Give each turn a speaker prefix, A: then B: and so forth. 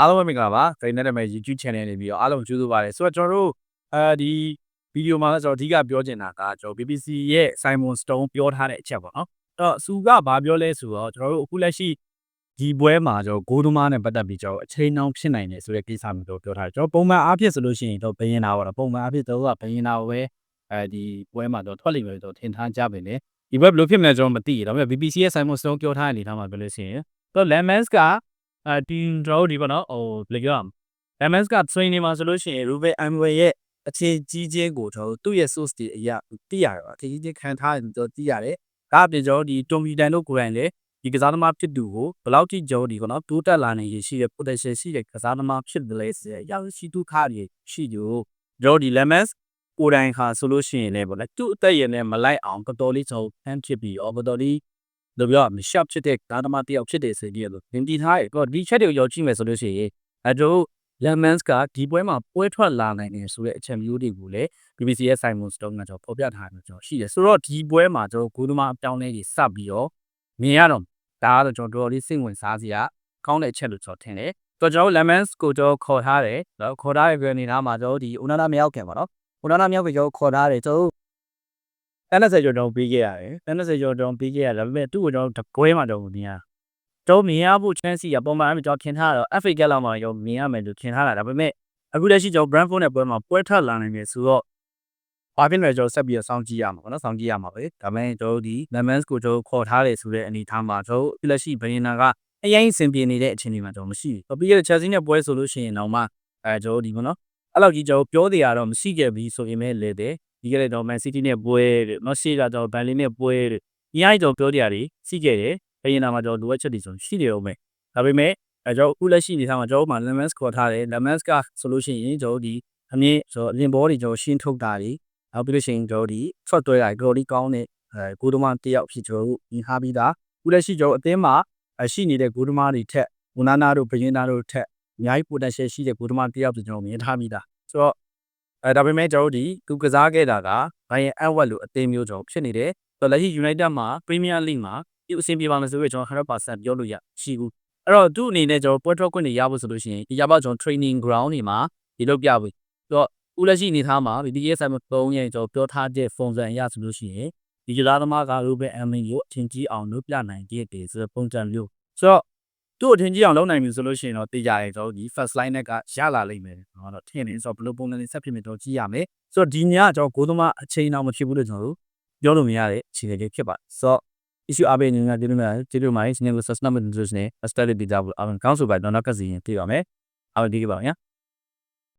A: အားလုံးပဲမင်္ဂလာပါ။ Trainer နာမည် YouTube channel နေပြီးတော့အားလုံးကြိုးစားပါတယ်။ဆိုတော့ကျွန်တော်တို့အဲဒီဗီဒီယိုမှာလည်းကျွန်တော်အဓိကပြောချင်တာကကျွန်တော် BBC ရဲ့ Simon Stone ပြောထားတဲ့အချက်ပေါ့နော်။အဲ့တော့သူကဘာပြောလဲဆိုတော့ကျွန်တော်တို့အခုလက်ရှိဒီပွဲမှာကျွန်တော်ဂိုးသမားနဲ့ပတ်သက်ပြီးကျွန်တော်အချိန်နှောင်းဖြစ်နိုင်တယ်ဆိုတဲ့ကိစ္စမျိုးတော့ပြောထားတယ်။ကျွန်တော်ပုံမှန်အားဖြင့်ဆိုလို့ရှိရင်တော့ဘယင်နာပေါ့နော်။ပုံမှန်အားဖြင့်တော့ကဘယင်နာကိုပဲအဲဒီပွဲမှာတော့ထွက်လိမ့်မယ်တော့ထင်ထားကြပါလေ။ဒီပွဲဘယ်လိုဖြစ်မလဲကျွန်တော်မသိဘူး။ဒါပေမဲ့ BBC ရဲ့ Simon Stone ပြောထားတဲ့အနေအထားမှာပြောလို့ရှိရင်တော့ Lemans က အဲဒီကျွန်တော်တို့ဒီပေါ့နော်ဟိုဘယ်လိုပြောရမလဲ Lemans က training မှာဆိုလို့ရှိရင် Ruben Amway ရဲ့အခြေကြီးချင်းကိုကျွန်တော်တို့သူ့ရဲ့ source တွေအရာသိရတယ်ပါအခြေကြီးချင်းခံထားရင်တော့သိရတယ်။ဒါအပြင်ကျွန်တော်တို့ဒီ Tommy Dan တို့ကိုယ်တိုင်လည်းဒီကစားသမားဖြစ်သူကိုဘယ်လောက်ထိကျွန်တော်ဒီပေါ့နော်တိုးတက်လာနိုင်ရရှိတဲ့ potential ရှိတဲ့ကစားသမားဖြစ်တယ်လေဆိုရရောက်ရှိသူခါတွေရှိကြကျွန်တော်ဒီ Lemans ကိုယ်တိုင်ခါဆိုလို့ရှိရင်လည်းပေါ့လေသူ့အသက်ရည်နဲ့မလိုက်အောင်တော်တော်လေးကျွန်တော်ဖန်ဖြစ်ပြီးတော့တော်တော်လေး လိုပြောမရှော့ဖြစ်တဲ့ကားသမားတယောက်ဖြစ်တယ်ဆိုပြီးတော့သင်တီထားရတော့ဒီချက်တွေကိုရောက်ကြည့်မယ်ဆိုလို့ရှိရင်အဲတို့ Lemans ကဒီပွဲမှာပွဲထွက်လာနိုင်တယ်ဆိုတဲ့အချက်မျိုးတွေကိုလည်း BBC ရဲ့ Simon Stone ကကျွန်တော်ဖော်ပြထားတယ်ကျွန်တော်ရှိတယ်ဆိုတော့ဒီပွဲမှာကျွန်တော်ဂိုးသမားအပြောင်းလဲကြီးစပ်ပြီးတော့မြင်ရတော့ဒါကတော့ကျွန်တော်တော်တော်လေးစိတ်ဝင်စားစရာကောင်းတဲ့အချက်လို့ကျွန်တော်ထင်တယ်တော့ကျွန်တော် Lemans ကိုကျွန်တော်ခေါ်ထားတယ်နော်ခေါ်ထားတဲ့အနေထားမှာကျွန်တော်ဒီ Onana မရောက်ခင်ပါနော် Onana မရောက်ခင်ကျွန်တော်ခေါ်ထားတယ်ကျွန်တော် တန်း30ကျော်ကျွန်တော်ပေးခဲ့ရတယ်တန်း30ကျော်ကျွန်တော်ပေးခဲ့ရတယ်ဒါပေမဲ့သူ့ကိုကျွန်တော်တကွဲမှာကျွန်တော်မြင်ရတော့မြင်ရဖို့ chance ရပုံမှန်အမှကျွန်တော်ထင်ထားတော့ FA ကလောက်မှာကျွန်တော်မြင်ရမယ်လို့ထင်ထားတာဒါပေမဲ့အခုလက်ရှိကျွန်တော် Brentford နဲ့ပွဲမှာပွဲထွက်လာနိုင်တယ်ဆိုတော့ဘာဖြစ်လဲကျွန်တော်ဆက်ပြီးတော့စောင့်ကြည့်ရမှာပေါ့နော်စောင့်ကြည့်ရမှာပဲဒါပေမဲ့ကျွန်တော်ဒီ Lemans ကိုကျွန်တော်ခေါ်ထားတယ်ဆိုတဲ့အနေအထားမှာကျွန်တော်အခုလက်ရှိဘယင်နာကအရင်အဆင်ပြေနေတဲ့အခြေအနေမှာကျွန်တော်မရှိဘူးပြီးခဲ့တဲ့ Chelsea နဲ့ပွဲဆိုလို့ရှိရင်တော့မှအဲကျွန်တော်ဒီပေါ့နော်အဲ့လောက်ကြီးကျွန်တော်ပြောသေးရတော့မရှိခဲ့ဘူးဆိုရင်လည်းလေတဲ့ ဒီကနေ့တော့ Man City နဲ့ပွဲတဲ့နော်ရှေ့ကကျွန်တော် Burnley နဲ့ပွဲတဲ့ဒီအားကျွန်တော်ပြောတရားတွေရှိခဲ့တယ်ဘယင်နာမှာကျွန်တော်လိုအပ်ချက်တွေဆိုရှိတယ်အောင်မယ်ဒါပေမဲ့အဲကျွန်တော်အခုလက်ရှိအနေထားမှာကျွန်တော်မှ Lemans ခေါ်ထားတယ် Lemans ကဆိုလို့ရှိရင်ကျွန်တော်ဒီအမြင့်ဆိုအမြင့်ဘောတွေကျွန်တော်ရှင်းထုတ်တာတွေနောက်ပြီးလို့ရှိရင်ကျွန်တော်ဒီ shot တွဲတာတော်တော်လေးကောင်းတဲ့အဲဂိုးသမားတစ်ယောက်ဖြစ်ကျွန်တော်တို့ညီထားပြီးသားအခုလက်ရှိကျွန်တော်အသင်းမှာရှိနေတဲ့ဂိုးသမားတွေထက်ဝနာနာတို့ဘယင်နာတို့ထက်အများကြီး potential ရှိတဲ့ဂိုးသမားတစ်ယောက်ဖြစ်ကျွန်တော်မြင်ထားပြီးသားဆိုတော့ အဲဒါပေမဲ့ကျွန်တော်တို့ဒီသူကစားခဲ့တာကဘိုင်ယန်အဝက်လို့အသင်းမျိုးကျွန်တော်ဖြစ်နေတယ်ဆိုတော့လက်ရှိ United မှာ Premier League မှာဒီအဆင်ပြေပါမယ်ဆိုပြီးကျွန်တော်100%ပြောလို့ရရှိဘူးအဲ့တော့သူ့အနေနဲ့ကျွန်တော်ပွဲထွက်ခွင့်တွေရဖို့ဆိုလို့ရှိရင်ဒီကြပါကျွန်တော် training ground တွေမှာဒီလုပ်ပြဘူးဆိုတော့ဦးလက်ရှိအနေထားမှာ BTS မှာပုံရဲ့ကျွန်တော်ပြောထားတဲ့ပုံစံအရဆိုလို့ရှိရင်ဒီကြလားသမားက Ruben Amin ကိုအထင်ကြီးအောင်လုပ်ပြနိုင်တဲ့တည်းဆိုတဲ့ပုံစံမျိုးဆိုတော့ သူ့အထင်ကြီးအောင်လုပ်နိုင်ပြီဆိုလို့ရှိရင်တော့တေးကြတယ်ကျွန်တော်ဒီ first line နဲ့ကရလာလိမ့်မယ်ကျွန်တော်တော့ထင်နေဆိုတော့ဘယ်လိုပုံစံနဲ့ဆက်ဖြစ်မယ်တော့ကြည့်ရမယ်ဆိုတော့ဒီညကျွန်တော်ဂိုးသမားအချိန်အောင်မဖြစ်ဘူးလို့ကျွန်တော်တို့ပြောလို့မရတဲ့အခြေအနေလေးဖြစ်ပါတယ်ဆိုတော့ issue အပေးနေတာဒီလိုမျိုးဒီလိုမျိုးစနေကို sustainable nutrition နဲ့ study data ဘူးအမှန်ကောင်းဆိုပါတော့နောက်ကစီရင်ပြပါမယ်အားဒီကပါညာ